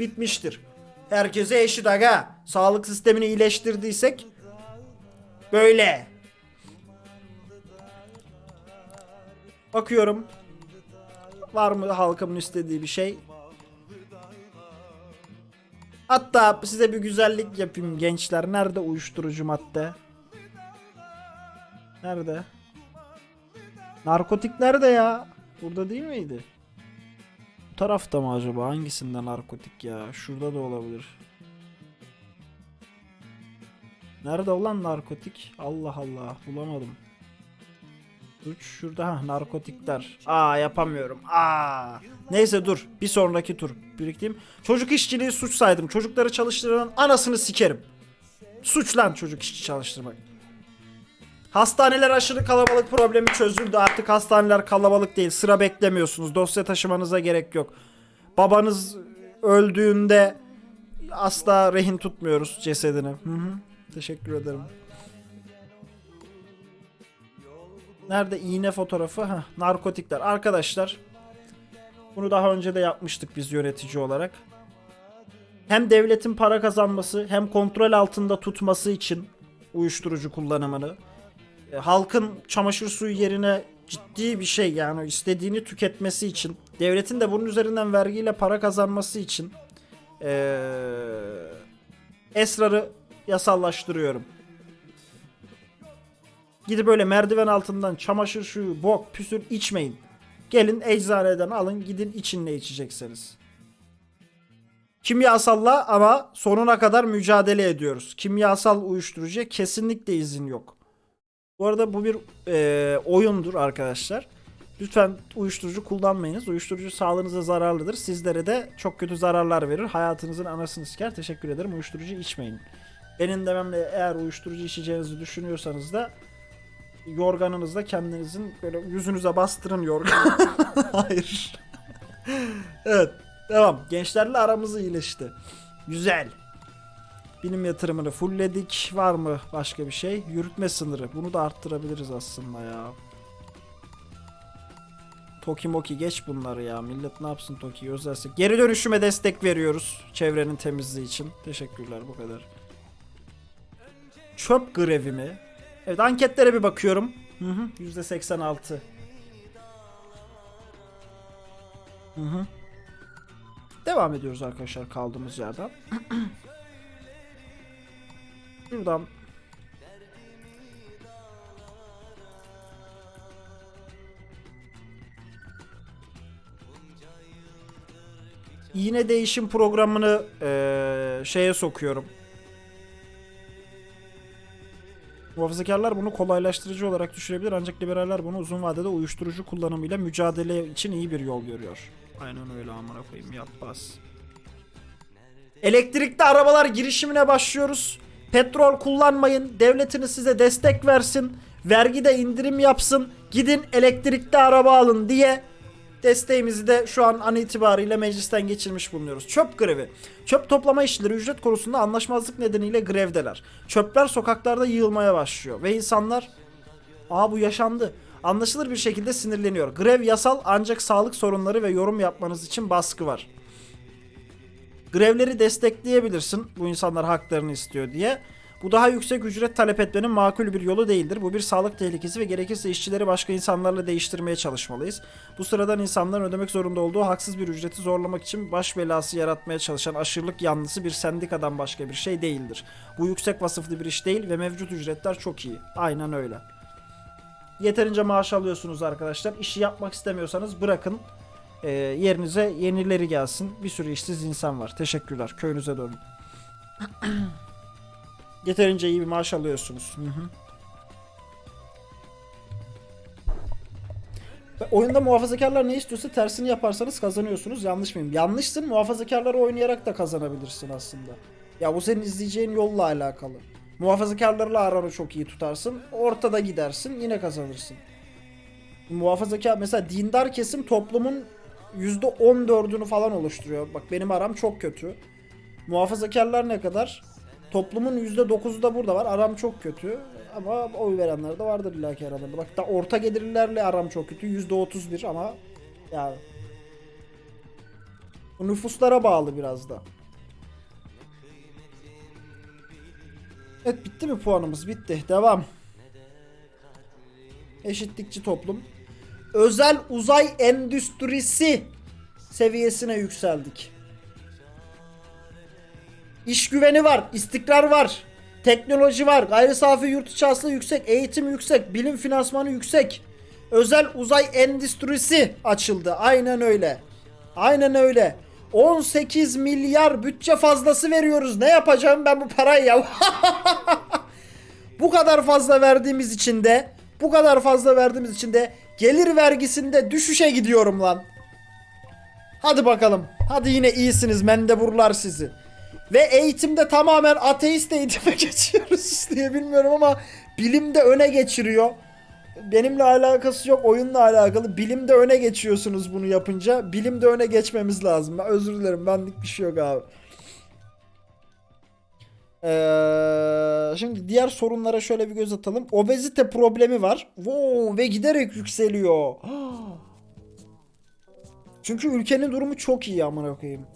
bitmiştir. Herkese eşit aga. Sağlık sistemini iyileştirdiysek böyle. Bakıyorum. Var mı halkımın istediği bir şey? Hatta size bir güzellik yapayım gençler. Nerede uyuşturucu madde? Nerede? Narkotik nerede ya? Burada değil miydi? Tarafta mı acaba? Hangisinde narkotik ya? Şurada da olabilir. Nerede olan narkotik? Allah Allah bulamadım. Suç şurada ha narkotikler. Aa yapamıyorum. Aa. Neyse dur. Bir sonraki tur biriktireyim. Çocuk işçiliği suç saydım. Çocukları çalıştıran anasını sikerim. Suç lan çocuk işçi çalıştırmak. Hastaneler aşırı kalabalık problemi çözüldü. Artık hastaneler kalabalık değil. Sıra beklemiyorsunuz. Dosya taşımanıza gerek yok. Babanız öldüğünde asla rehin tutmuyoruz cesedini. Hı hı. Teşekkür ederim. Nerede iğne fotoğrafı? Heh, narkotikler. Arkadaşlar bunu daha önce de yapmıştık biz yönetici olarak. Hem devletin para kazanması hem kontrol altında tutması için uyuşturucu kullanımını halkın çamaşır suyu yerine ciddi bir şey yani istediğini tüketmesi için devletin de bunun üzerinden vergiyle para kazanması için eee esrarı yasallaştırıyorum. Gidip böyle merdiven altından çamaşır suyu, bok, püsür içmeyin. Gelin eczaneden alın gidin için ne içecekseniz. Kimyasalla ama sonuna kadar mücadele ediyoruz. Kimyasal uyuşturucuya kesinlikle izin yok. Bu arada bu bir e, oyundur arkadaşlar. Lütfen uyuşturucu kullanmayınız. Uyuşturucu sağlığınıza zararlıdır. Sizlere de çok kötü zararlar verir. Hayatınızın anasını siker. Teşekkür ederim. Uyuşturucu içmeyin. Benim dememle eğer uyuşturucu içeceğinizi düşünüyorsanız da yorganınızda kendinizin böyle yüzünüze bastırın yorgan. Hayır. evet. Devam. Gençlerle aramız iyileşti. Güzel. Bilim yatırımını fullledik. Var mı başka bir şey? Yürütme sınırı. Bunu da arttırabiliriz aslında ya. Toki moki geç bunları ya. Millet ne yapsın Toki'yi özelse. Geri dönüşüme destek veriyoruz. Çevrenin temizliği için. Teşekkürler bu kadar. Çöp grevi mi? Evet anketlere bir bakıyorum. Hı hı. %86. Hı hı. Devam ediyoruz arkadaşlar kaldığımız yerden. Şuradan Yine değişim programını eee, şeye sokuyorum. Muhafazakarlar bunu kolaylaştırıcı olarak düşürebilir ancak liberaller bunu uzun vadede uyuşturucu kullanımıyla mücadele için iyi bir yol görüyor. Aynen öyle amına koyayım yat bas. Elektrikli arabalar girişimine başlıyoruz. Petrol kullanmayın. Devletiniz size destek versin. Vergide indirim yapsın. Gidin elektrikli araba alın diye desteğimizi de şu an an itibariyle meclisten geçirmiş bulunuyoruz. Çöp grevi. Çöp toplama işçileri ücret konusunda anlaşmazlık nedeniyle grevdeler. Çöpler sokaklarda yığılmaya başlıyor ve insanlar Aa bu yaşandı. Anlaşılır bir şekilde sinirleniyor. Grev yasal ancak sağlık sorunları ve yorum yapmanız için baskı var. Grevleri destekleyebilirsin bu insanlar haklarını istiyor diye. Bu daha yüksek ücret talep etmenin makul bir yolu değildir. Bu bir sağlık tehlikesi ve gerekirse işçileri başka insanlarla değiştirmeye çalışmalıyız. Bu sıradan insanların ödemek zorunda olduğu haksız bir ücreti zorlamak için baş belası yaratmaya çalışan aşırılık yanlısı bir sendikadan başka bir şey değildir. Bu yüksek vasıflı bir iş değil ve mevcut ücretler çok iyi. Aynen öyle. Yeterince maaş alıyorsunuz arkadaşlar. İşi yapmak istemiyorsanız bırakın. Ee, yerinize yenileri gelsin. Bir sürü işsiz insan var. Teşekkürler. Köyünüze dönün. Yeterince iyi bir maaş alıyorsunuz. Oyunda muhafazakarlar ne istiyorsa tersini yaparsanız kazanıyorsunuz. Yanlış mıyım? Yanlışsın. Muhafazakarları oynayarak da kazanabilirsin aslında. Ya bu senin izleyeceğin yolla alakalı. Muhafazakarlarla aranı çok iyi tutarsın. Ortada gidersin. Yine kazanırsın. Muhafazakar mesela dindar kesim toplumun %14'ünü falan oluşturuyor. Bak benim aram çok kötü. Muhafazakarlar ne kadar? Toplumun %9'u da burada var. Aram çok kötü. Ama oy verenler de vardır illaki aralarında. Bak da orta gelirlerle aram çok kötü. %31 ama yani Bu nüfuslara bağlı biraz da. Evet bitti mi puanımız? Bitti. Devam. Eşitlikçi toplum. Özel uzay endüstrisi seviyesine yükseldik. İş güveni var, istikrar var, teknoloji var, gayri safi yurt içi yüksek, eğitim yüksek, bilim finansmanı yüksek. Özel uzay endüstrisi açıldı. Aynen öyle. Aynen öyle. 18 milyar bütçe fazlası veriyoruz. Ne yapacağım ben bu parayı ya? bu kadar fazla verdiğimiz için de bu kadar fazla verdiğimiz için de gelir vergisinde düşüşe gidiyorum lan. Hadi bakalım. Hadi yine iyisiniz mendeburlar sizi. Ve eğitimde tamamen ateist eğitime geçiyoruz diye bilmiyorum ama bilimde öne geçiriyor. Benimle alakası yok oyunla alakalı. Bilimde öne geçiyorsunuz bunu yapınca. Bilimde öne geçmemiz lazım. Özür dilerim benlik bir şey yok abi. Ee, şimdi diğer sorunlara şöyle bir göz atalım. Obezite problemi var. Wow, ve giderek yükseliyor. Çünkü ülkenin durumu çok iyi amına koyayım.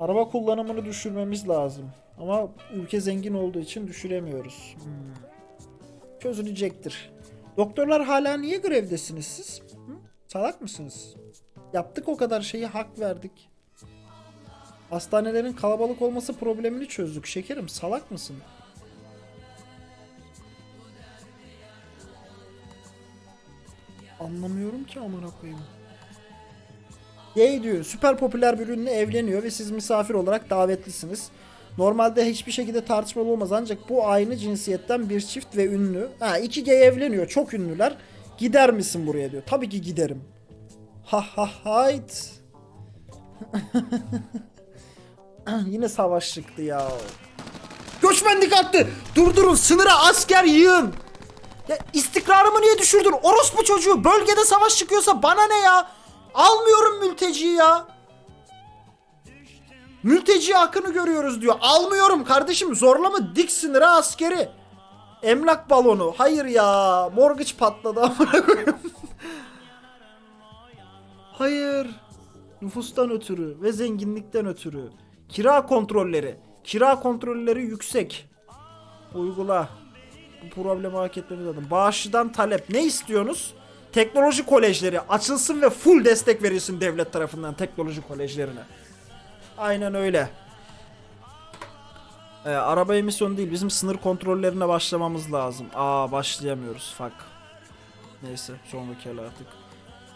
Araba kullanımını düşürmemiz lazım. Ama ülke zengin olduğu için düşüremiyoruz. Hmm. Çözülecektir. Doktorlar hala niye grevdesiniz siz? Hı? Salak mısınız? Yaptık o kadar şeyi hak verdik. Hastanelerin kalabalık olması problemini çözdük. Şekerim salak mısın? Anlamıyorum ki amına koyayım. Yay diyor süper popüler bir ünlü evleniyor ve siz misafir olarak davetlisiniz. Normalde hiçbir şekilde tartışmalı olmaz ancak bu aynı cinsiyetten bir çift ve ünlü. Ha iki gay evleniyor çok ünlüler. Gider misin buraya diyor. Tabii ki giderim. Ha ha hayt. Yine savaş çıktı ya. Göçmenlik attı. Durdurun sınıra asker yığın. Ya istikrarımı niye düşürdün? Orospu çocuğu bölgede savaş çıkıyorsa bana ne ya? Almıyorum mülteciyi ya. Mülteci hakkını görüyoruz diyor. Almıyorum kardeşim zorlama dik sınıra askeri. Emlak balonu. Hayır ya. Mortgage patladı amına. Hayır. Nüfustan ötürü ve zenginlikten ötürü. Kira kontrolleri. Kira kontrolleri yüksek. Uygula. Bu problemi hak etmemiz lazım. Bağışçıdan talep. Ne istiyorsunuz? Teknoloji kolejleri açılsın ve full destek verilsin devlet tarafından teknoloji kolejlerine. Aynen öyle. Ee, araba emisyonu değil bizim sınır kontrollerine başlamamız lazım. Aa başlayamıyoruz fuck. Neyse sonraki el artık.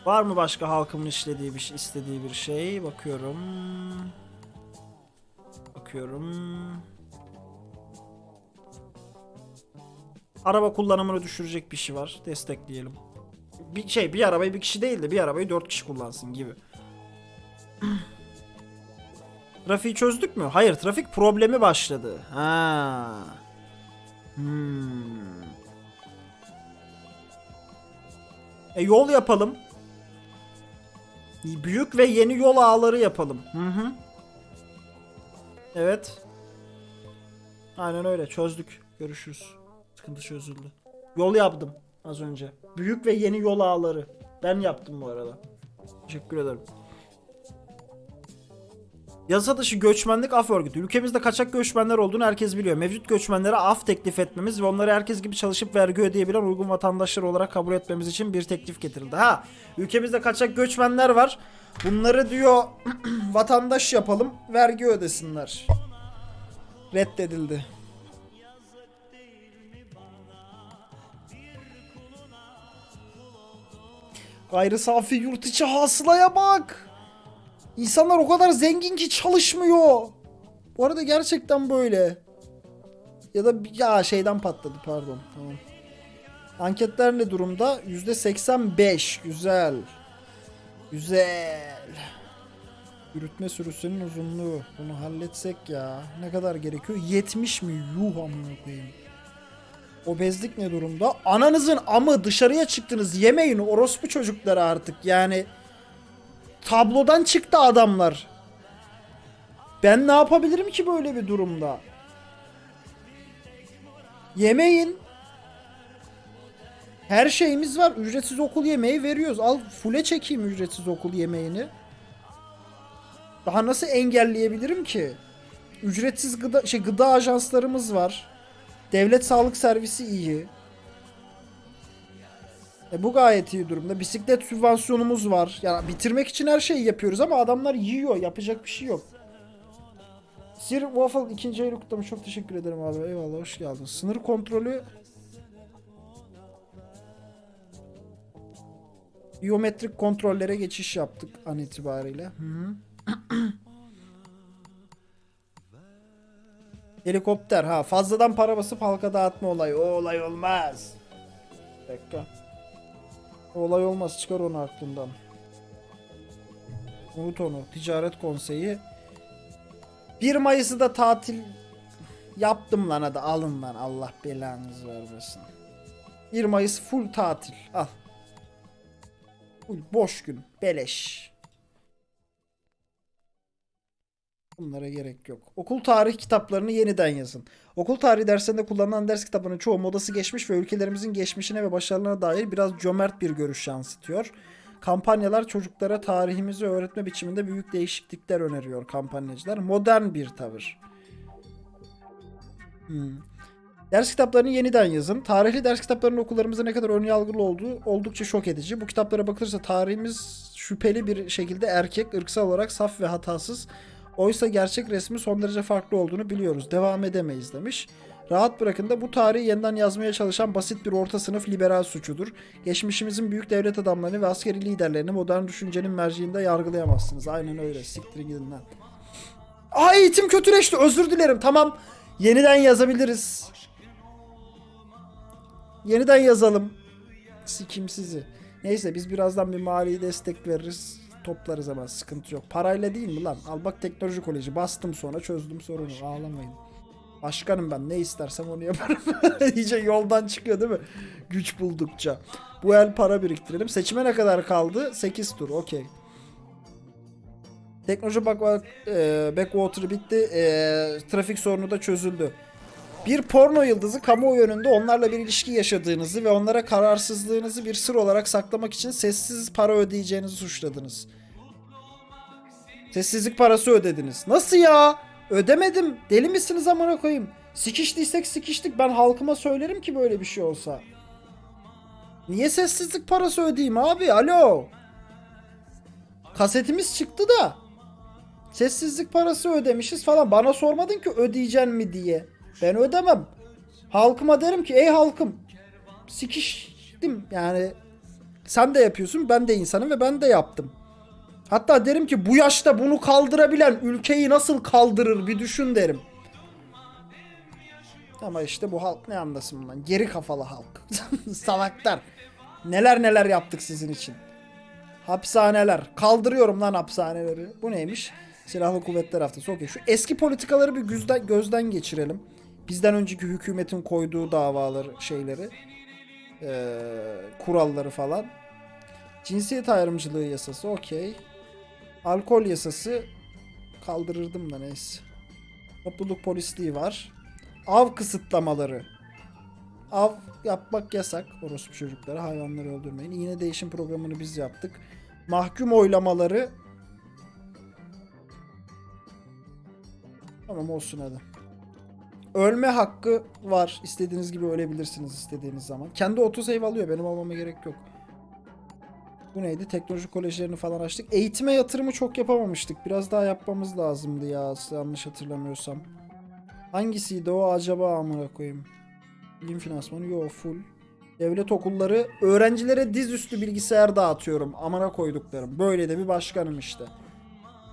Var mı başka halkımın işlediği bir istediği bir şey? Bakıyorum. Bakıyorum. Araba kullanımını düşürecek bir şey var. Destekleyelim. Bir şey bir arabayı bir kişi değil de bir arabayı dört kişi kullansın gibi. Trafiği çözdük mü? Hayır, trafik problemi başladı. Ha. Hmm. E yol yapalım. Büyük ve yeni yol ağları yapalım. Hı hı. Evet. Aynen öyle çözdük. Görüşürüz. Sıkıntı çözüldü. Yol yaptım az önce. Büyük ve yeni yol ağları. Ben yaptım bu arada. Teşekkür ederim. Yasa dışı göçmenlik af örgütü. Ülkemizde kaçak göçmenler olduğunu herkes biliyor. Mevcut göçmenlere af teklif etmemiz ve onları herkes gibi çalışıp vergi ödeyebilen uygun vatandaşlar olarak kabul etmemiz için bir teklif getirildi. Ha, ülkemizde kaçak göçmenler var. Bunları diyor vatandaş yapalım, vergi ödesinler. Reddedildi. Gayrı safi yurt içi hasılaya bak. İnsanlar o kadar zengin ki çalışmıyor. Bu arada gerçekten böyle. Ya da ya şeyden patladı pardon. Tamam. Anketler ne durumda? %85. Güzel. Güzel. Yürütme sürüsünün uzunluğu. Bunu halletsek ya. Ne kadar gerekiyor? 70 mi? Yuh amına koyayım. Obezlik ne durumda? Ananızın amı dışarıya çıktınız. Yemeyin orospu çocukları artık. Yani tablodan çıktı adamlar. Ben ne yapabilirim ki böyle bir durumda? Yemeyin. Her şeyimiz var. Ücretsiz okul yemeği veriyoruz. Al full'e çekeyim ücretsiz okul yemeğini. Daha nasıl engelleyebilirim ki? Ücretsiz gıda şey gıda ajanslarımız var. Devlet sağlık servisi iyi. E bu gayet iyi durumda. Bisiklet sübvansiyonumuz var. Yani bitirmek için her şeyi yapıyoruz ama adamlar yiyor. Yapacak bir şey yok. Sir Waffle ikinci ayını kutlamış. Çok teşekkür ederim abi. Eyvallah hoş geldin. Sınır kontrolü biyometrik kontrollere geçiş yaptık an itibariyle. Hı hı. Helikopter ha fazladan para basıp halka dağıtma olayı. O olay olmaz. Dakika. Olay olmaz çıkar onu aklından. Unut onu. Ticaret konseyi. 1 Mayıs'ı da tatil yaptım lan hadi alın lan Allah belanızı vermesin. 1 Mayıs full tatil. Al. Full boş gün. Beleş. Bunlara gerek yok. Okul tarih kitaplarını yeniden yazın. Okul tarihi derslerinde kullanılan ders kitabının çoğu modası geçmiş ve ülkelerimizin geçmişine ve başarılarına dair biraz cömert bir görüş yansıtıyor. Kampanyalar çocuklara tarihimizi öğretme biçiminde büyük değişiklikler öneriyor kampanyacılar. Modern bir tavır. Hmm. Ders kitaplarını yeniden yazın. Tarihli ders kitaplarının okullarımızda ne kadar önyargılı olduğu oldukça şok edici. Bu kitaplara bakılırsa tarihimiz şüpheli bir şekilde erkek, ırksal olarak saf ve hatasız. Oysa gerçek resmi son derece farklı olduğunu biliyoruz. Devam edemeyiz demiş. Rahat bırakın da bu tarihi yeniden yazmaya çalışan basit bir orta sınıf liberal suçudur. Geçmişimizin büyük devlet adamlarını ve askeri liderlerini modern düşüncenin merciinde yargılayamazsınız. Aynen öyle. Siktirin gidin lan. Aa eğitim kötüleşti. Özür dilerim. Tamam. Yeniden yazabiliriz. Yeniden yazalım. Sikim sizi. Neyse biz birazdan bir mali destek veririz. Toplarız hemen sıkıntı yok. Parayla değil mi lan? Al bak teknoloji koleji. Bastım sonra çözdüm sorunu. Ağlamayın. Başkanım ben ne istersem onu yaparım. İyice yoldan çıkıyor değil mi? Güç buldukça. Bu el para biriktirelim. Seçime ne kadar kaldı? 8 tur. Okey. Teknoloji bak, bak e, backwater bitti. E, trafik sorunu da çözüldü. Bir porno yıldızı kamuoyu önünde onlarla bir ilişki yaşadığınızı ve onlara kararsızlığınızı bir sır olarak saklamak için sessiz para ödeyeceğinizi suçladınız. Sessizlik parası ödediniz. Nasıl ya? Ödemedim. Deli misiniz amına koyayım? Sikiştiysek sikiştik. Ben halkıma söylerim ki böyle bir şey olsa. Niye sessizlik parası ödeyeyim abi? Alo. Kasetimiz çıktı da. Sessizlik parası ödemişiz falan. Bana sormadın ki ödeyeceksin mi diye. Ben ödemem. Halkıma derim ki ey halkım sikiştim yani sen de yapıyorsun ben de insanım ve ben de yaptım. Hatta derim ki bu yaşta bunu kaldırabilen ülkeyi nasıl kaldırır bir düşün derim. Ama işte bu halk ne anlasın bundan? Geri kafalı halk. Salaklar. Neler neler yaptık sizin için. Hapishaneler. Kaldırıyorum lan hapishaneleri. Bu neymiş? Silahlı Kuvvetler Haftası. Okey. Şu eski politikaları bir gözden, gözden geçirelim. Bizden önceki hükümetin koyduğu davaları, şeyleri, eee, kuralları falan. Cinsiyet ayrımcılığı yasası. Okey. Alkol yasası kaldırırdım da neyse. Topluluk polisliği var. Av kısıtlamaları. Av yapmak yasak. Orospu çocukları hayvanları öldürmeyin. Yine değişim programını biz yaptık. Mahkum oylamaları. Tamam olsun hadi. Ölme hakkı var. İstediğiniz gibi ölebilirsiniz istediğiniz zaman. Kendi otosave alıyor. Benim almama gerek yok. Bu neydi? Teknoloji kolejlerini falan açtık. Eğitime yatırımı çok yapamamıştık. Biraz daha yapmamız lazımdı ya. Yanlış hatırlamıyorsam. Hangisiydi o acaba amına koyayım? Bilim finansmanı yo full. Devlet okulları öğrencilere dizüstü bilgisayar dağıtıyorum. Amına koyduklarım. Böyle de bir başkanım işte.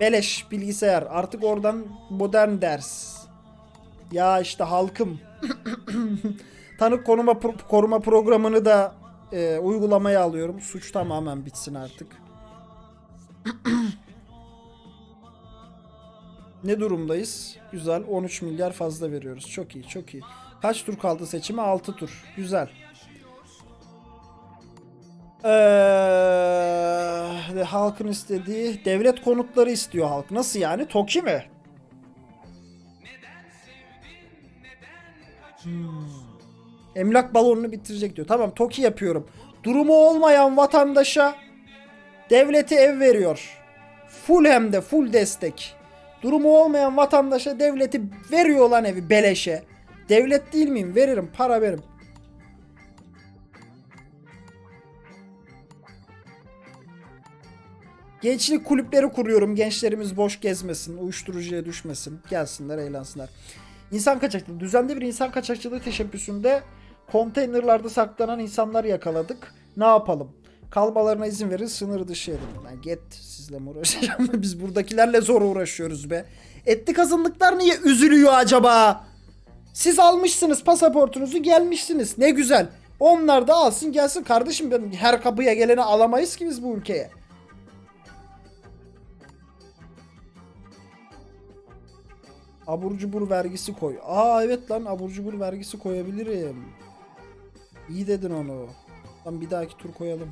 Beleş bilgisayar. Artık oradan modern ders. Ya işte halkım. Tanık konuma pro- koruma programını da e, uygulamaya alıyorum. Suç tamamen bitsin artık. ne durumdayız? Güzel. 13 milyar fazla veriyoruz. Çok iyi, çok iyi. Kaç tur kaldı seçime? 6 tur. Güzel. Ee, halkın istediği devlet konutları istiyor halk. Nasıl yani? TOKİ mi? Hmm. Emlak balonunu bitirecek diyor. Tamam TOKİ yapıyorum. Durumu olmayan vatandaşa devleti ev veriyor. Full hem de full destek. Durumu olmayan vatandaşa devleti veriyor lan evi beleşe. Devlet değil miyim? Veririm para veririm. Gençlik kulüpleri kuruyorum. Gençlerimiz boş gezmesin, uyuşturucuya düşmesin. Gelsinler, eğlensinler. İnsan kaçakçılığı. Düzenli bir insan kaçakçılığı teşebbüsünde konteynerlarda saklanan insanlar yakaladık. Ne yapalım? Kalmalarına izin verin, sınır dışı edin. Lan git sizle mi uğraşacağım? Biz buradakilerle zor uğraşıyoruz be. Etli kazınlıklar niye üzülüyor acaba? Siz almışsınız pasaportunuzu gelmişsiniz. Ne güzel. Onlar da alsın gelsin kardeşim. Ben her kapıya geleni alamayız ki biz bu ülkeye. Abur cubur vergisi koy. Aa evet lan abur cubur vergisi koyabilirim. İyi dedin onu. Lan bir dahaki tur koyalım.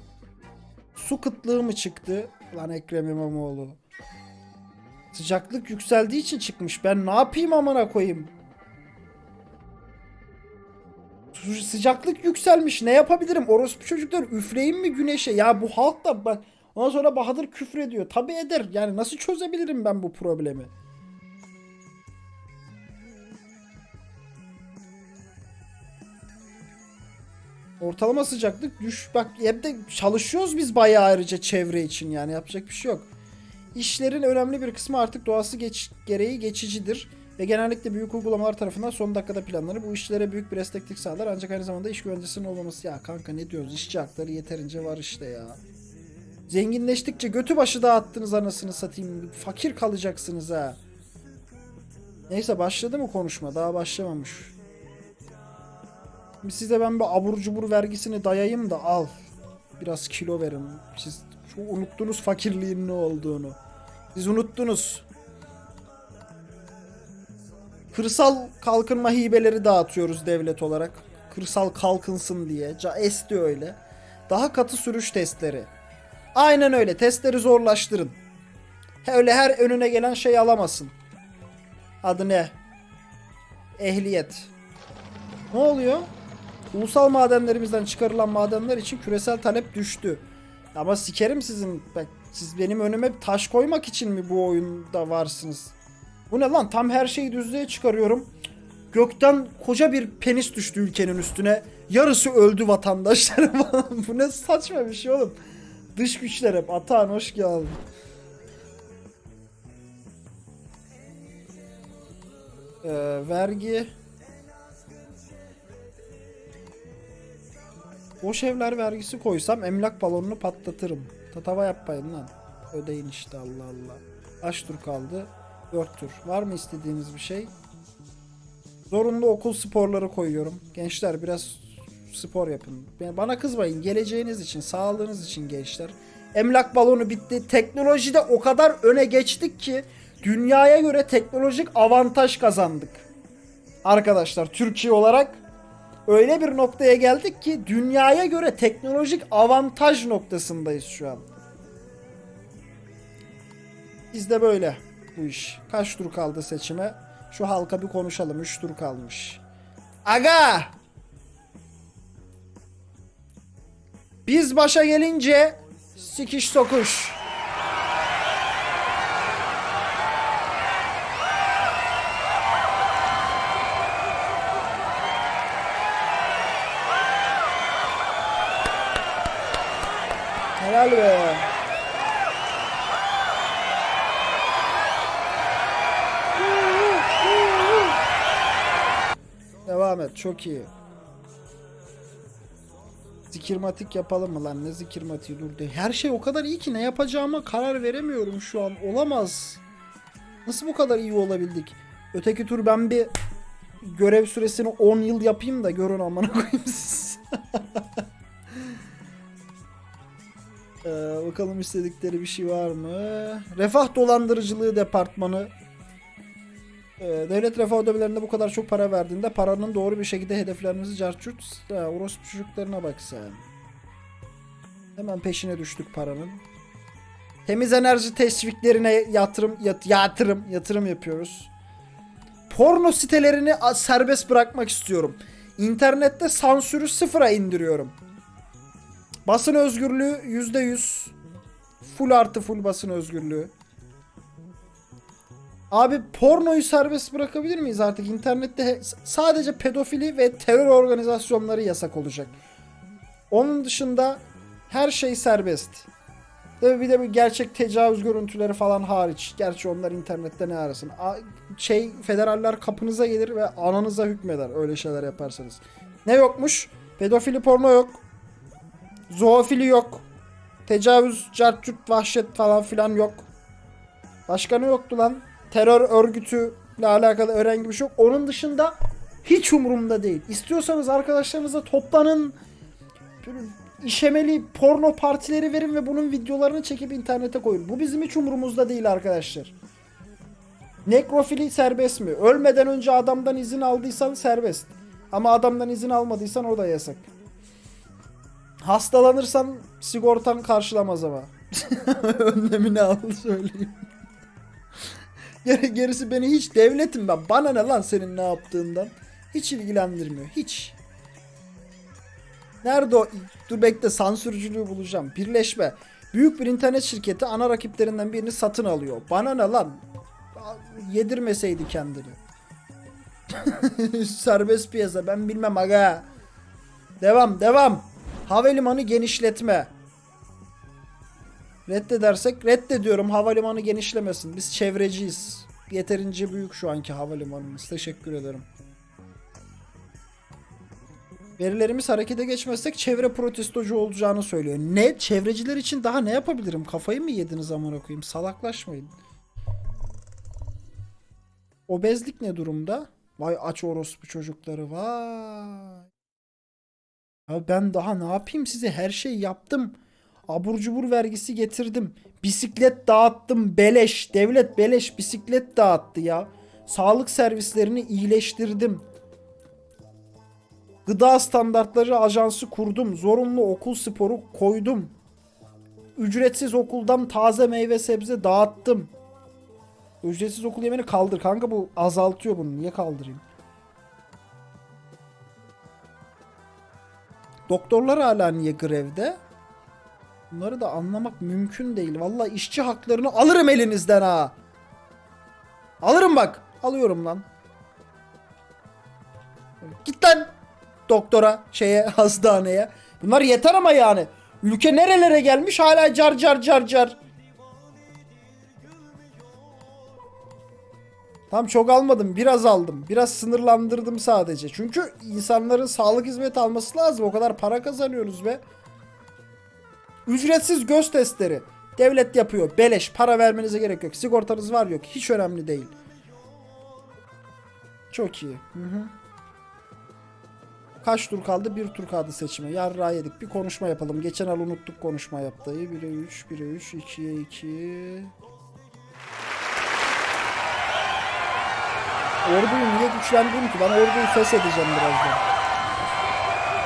Su kıtlığı mı çıktı? Lan Ekrem İmamoğlu. Sıcaklık yükseldiği için çıkmış. Ben ne yapayım amına koyayım? Sıcaklık yükselmiş. Ne yapabilirim? Orospu çocuklar üfleyeyim mi güneşe? Ya bu halk da bak. Ondan sonra Bahadır küfür ediyor. Tabii eder. Yani nasıl çözebilirim ben bu problemi? Ortalama sıcaklık düş. Bak hep de çalışıyoruz biz bayağı ayrıca çevre için yani yapacak bir şey yok. İşlerin önemli bir kısmı artık doğası geç, gereği geçicidir ve genellikle büyük uygulamalar tarafından son dakikada planlanır. Bu işlere büyük bir esneklik sağlar ancak aynı zamanda iş güvencesinin olmaması. Ya kanka ne diyoruz işçi hakları yeterince var işte ya. Zenginleştikçe götü başı dağıttınız anasını satayım. Fakir kalacaksınız ha. Neyse başladı mı konuşma? Daha başlamamış. Size ben bir abur cubur vergisini dayayayım da al. Biraz kilo verin. Siz şu unuttunuz fakirliğin ne olduğunu. Siz unuttunuz. Kırsal kalkınma hibeleri dağıtıyoruz devlet olarak. Kırsal kalkınsın diye. Ca esti öyle. Daha katı sürüş testleri. Aynen öyle. Testleri zorlaştırın. Öyle her önüne gelen şey alamasın. Adı ne? Ehliyet. Ne oluyor? Ulusal madenlerimizden çıkarılan madenler için küresel talep düştü. Ama sikerim sizin. Bak siz benim önüme taş koymak için mi bu oyunda varsınız? Bu ne lan? Tam her şeyi düzlüğe çıkarıyorum. Gökten koca bir penis düştü ülkenin üstüne. Yarısı öldü vatandaşlar falan. bu ne saçma bir şey oğlum. Dış güçler hep. Atan hoş geldin. Ee, vergi Boş evler vergisi koysam emlak balonunu patlatırım. Tatava yapmayın lan. Ödeyin işte Allah Allah. Kaç tur kaldı? 4 tur. Var mı istediğiniz bir şey? Zorunlu okul sporları koyuyorum. Gençler biraz spor yapın. Bana kızmayın. Geleceğiniz için, sağlığınız için gençler. Emlak balonu bitti. Teknolojide o kadar öne geçtik ki dünyaya göre teknolojik avantaj kazandık. Arkadaşlar Türkiye olarak öyle bir noktaya geldik ki dünyaya göre teknolojik avantaj noktasındayız şu an. Bizde böyle bu iş. Kaç tur kaldı seçime? Şu halka bir konuşalım. 3 tur kalmış. Aga! Biz başa gelince sikiş sokuş. Helal be. Devam et. Çok iyi. Zikirmatik yapalım mı lan? Ne zikirmatiği dur de. Her şey o kadar iyi ki ne yapacağıma karar veremiyorum şu an. Olamaz. Nasıl bu kadar iyi olabildik? Öteki tur ben bir görev süresini 10 yıl yapayım da görün amına koyayım siz. Ee, bakalım istedikleri bir şey var mı? Refah dolandırıcılığı departmanı. Ee, devlet refah ödemelerinde bu kadar çok para verdiğinde paranın doğru bir şekilde hedeflerinizi carçurt. Orospu çocuklarına bak sen. Hemen peşine düştük paranın. Temiz enerji teşviklerine yatırım yat, yatırım yatırım yapıyoruz. Porno sitelerini serbest bırakmak istiyorum. İnternette sansürü sıfıra indiriyorum. Basın özgürlüğü %100. Full artı full basın özgürlüğü. Abi pornoyu serbest bırakabilir miyiz artık? İnternette sadece pedofili ve terör organizasyonları yasak olacak. Onun dışında her şey serbest. Tabii bir de bir gerçek tecavüz görüntüleri falan hariç. Gerçi onlar internette ne arasın. Şey federaller kapınıza gelir ve ananıza hükmeder öyle şeyler yaparsanız. Ne yokmuş? Pedofili porno yok. Zoofili yok. Tecavüz, cartçut, vahşet falan filan yok. Başka ne yoktu lan? Terör örgütüyle alakalı herhangi bir şey yok. Onun dışında hiç umurumda değil. İstiyorsanız arkadaşlarınızla toplanın. İşemeli porno partileri verin ve bunun videolarını çekip internete koyun. Bu bizim hiç umurumuzda değil arkadaşlar. Nekrofili serbest mi? Ölmeden önce adamdan izin aldıysan serbest. Ama adamdan izin almadıysan o da yasak. Hastalanırsan sigortan karşılamaz ama. Önlemini al söyleyeyim. Geri, gerisi beni hiç devletim ben. Bana ne lan senin ne yaptığından. Hiç ilgilendirmiyor. Hiç. Nerede o? Dur bekle sansürcülüğü bulacağım. Birleşme. Büyük bir internet şirketi ana rakiplerinden birini satın alıyor. Bana ne lan? Yedirmeseydi kendini. Serbest piyasa ben bilmem aga. Devam devam. Havalimanı genişletme. Reddedersek reddediyorum havalimanı genişlemesin. Biz çevreciyiz. Yeterince büyük şu anki havalimanımız. Teşekkür ederim. Verilerimiz harekete geçmezsek çevre protestocu olacağını söylüyor. Ne? Çevreciler için daha ne yapabilirim? Kafayı mı yediniz amına koyayım? Salaklaşmayın. Obezlik ne durumda? Vay aç orospu çocukları vay. Ya ben daha ne yapayım size her şeyi yaptım. Abur cubur vergisi getirdim. Bisiklet dağıttım beleş. Devlet beleş bisiklet dağıttı ya. Sağlık servislerini iyileştirdim. Gıda standartları ajansı kurdum. Zorunlu okul sporu koydum. Ücretsiz okuldan taze meyve sebze dağıttım. Ücretsiz okul yemeni kaldır. Kanka bu azaltıyor bunu. Niye kaldırayım? Doktorlar hala niye grevde? Bunları da anlamak mümkün değil. Vallahi işçi haklarını alırım elinizden ha. Alırım bak. Alıyorum lan. Git lan doktora, şeye, hastaneye. Bunlar yeter ama yani. Ülke nerelere gelmiş hala car car car car. Tam çok almadım. Biraz aldım. Biraz sınırlandırdım sadece. Çünkü insanların sağlık hizmeti alması lazım. O kadar para kazanıyoruz ve ücretsiz göz testleri. Devlet yapıyor. Beleş. Para vermenize gerek yok. Sigortanız var yok. Hiç önemli değil. Çok iyi. Hı hı. Kaç tur kaldı? Bir tur kaldı seçime. Yarra yedik. Bir konuşma yapalım. Geçen al unuttuk konuşma yaptığı. 1'e 3, 1'e 3, 2'ye 2. Orduyu niye güçlendireyim ki? Ben orduyu feshedeceğim birazdan.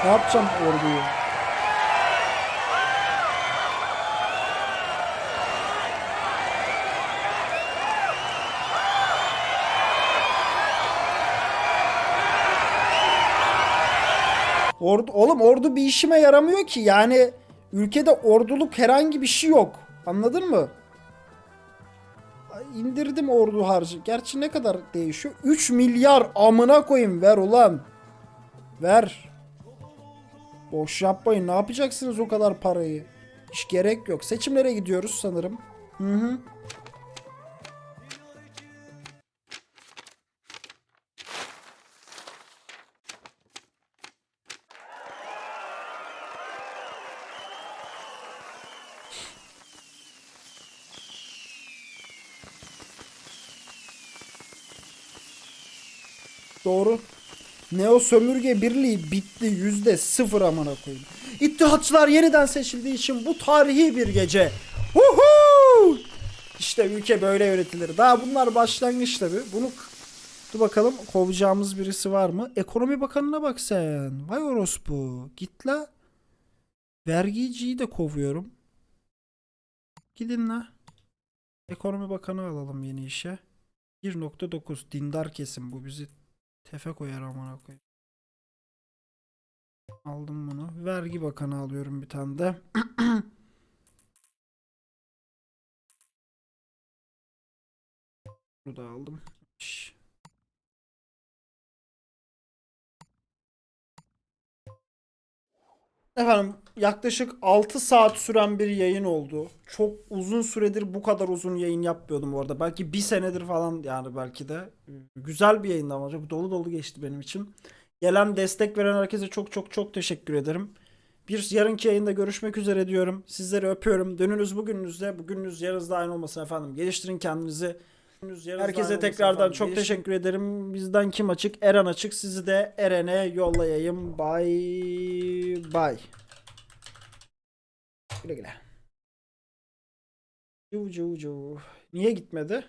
Ne yapacağım orduyu? Ordu, oğlum ordu bir işime yaramıyor ki. Yani ülkede orduluk herhangi bir şey yok. Anladın mı? İndirdim ordu harcı. Gerçi ne kadar değişiyor? 3 milyar amına koyayım ver ulan. Ver. Boş yapmayın. Ne yapacaksınız o kadar parayı? Hiç gerek yok. Seçimlere gidiyoruz sanırım. Hı hı. Doğru. Neo sömürge birliği bitti yüzde sıfır amına koyayım. İttihatçılar yeniden seçildiği için bu tarihi bir gece. Huhu! İşte ülke böyle yönetilir. Daha bunlar başlangıç tabi. Bunu dur bakalım kovacağımız birisi var mı? Ekonomi Bakanı'na bak sen. Vay orospu. Git la. Vergiciyi de kovuyorum. Gidin la. Ekonomi Bakanı alalım yeni işe. 1.9 dindar kesim bu bizi Tefe koyar amına koyayım. Aldım bunu. Vergi bakanı alıyorum bir tane de. Bunu da aldım. Şş. Efendim yaklaşık 6 saat süren bir yayın oldu. Çok uzun süredir bu kadar uzun yayın yapmıyordum bu arada. Belki bir senedir falan yani belki de. Güzel bir yayındı ama çok dolu dolu geçti benim için. Gelen destek veren herkese çok çok çok teşekkür ederim. Bir yarınki yayında görüşmek üzere diyorum. Sizleri öpüyorum. Dönünüz bugününüzde, bugününüz yarınızda aynı olmasın efendim. Geliştirin kendinizi. Herkese tekrardan çok teşekkür ederim. Bizden kim açık? Eren açık. Sizi de Eren'e yollayayım. Bye bye. Güle güle. Cuv cuv cuv. Niye gitmedi?